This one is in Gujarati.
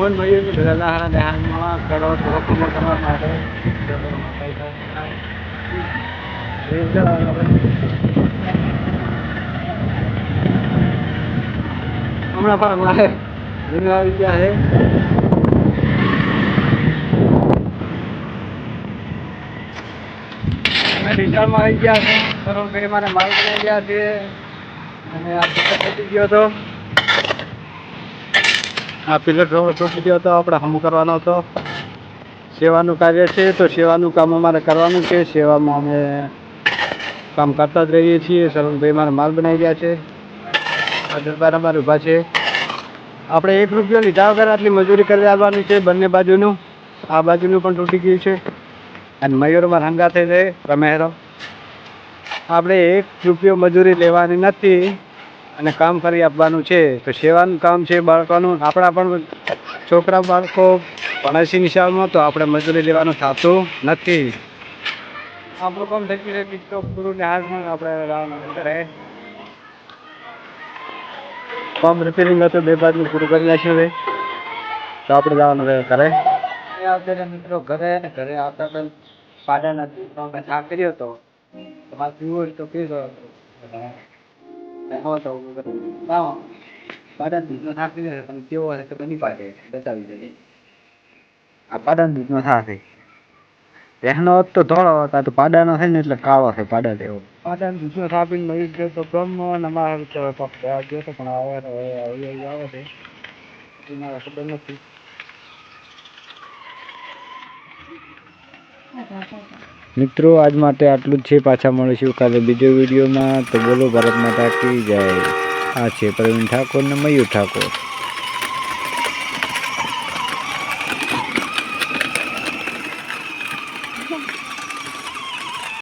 મોન મયુર ગલાહારા દેહાનમાં કરો રોકીને કરવા માટે. હમણાં પણ મારે જૂનું આવી ગયા છે રિટર્નમાં આવી ગયા છે. સરોભાઈ મારે માલ બનાવી ગયા છે. અને આ ગયો હતો. આ પિલર તૂટી ગયો હતો, આપણે હમ કરવાનો હતો. સેવાનું કાર્ય છે, તો સેવાનું કામ અમારે કરવાનું છે. સેવામાં અમે કામ કરતા જ રહીએ છીએ. સરોભાઈ મારે માલ બનાવી ગયા છે. દરબાર અમારે ઊભા છે. આપણે એક રૂપિયો લીધા વગર આટલી મજૂરી કરી આવવાની છે બંને બાજુનું. આ બાજુનું પણ તૂટી ગયું છે. અને મયુરમાં હંગાથે છે. રમેરો. આપણે એક રૂપિયો મજૂરી લેવાની નથી. અને કામ કરી આપવાનું છે. તો સેવાનું કામ છે બાળકોનું. આપણા પણ છોકરા બાળકો ભણે છે નિશાળમાં તો આપણે મજૂરી લેવાનું થતું નથી. આપણું કામ થઈ ગયું છે. મિત્રો હાથમાં આપણે રાહ પંપ રિપેરિંગ હતું બે બાજુ પૂરું કરી નાખ્યું છે. તો આપણે જવાનું રહે ઘરે આવતા મિત્રો ઘરે ને ઘરે આવતા પણ પાડાના મેં થાક કર્યો હતો. તમારે પીવું હોય તો પીજો. હો તો લાવો દૂધનો થાક કર્યો તમે કેવો હશે તો બની પાડે બતાવી દઈએ આ પાડાના દૂધનો થાક છે હોત તો ધોળો હતા તો પાડાનો છે ને એટલે કાળો છે પાડા જેવો પાડાના દૂધનો થાપીને મળી ગયો તો ગયો તો પણ આવે તો આવે છે મારા ખબર નથી મિત્રો, આજ માટે આટલું જ છે. પાછા મળીશું કાલે બીજો વિડીયોમાં. તો બોલો, ભારત માતા કી જય. આ છે પ્રવીણ ઠાકોર ને મયુર ઠાકોર.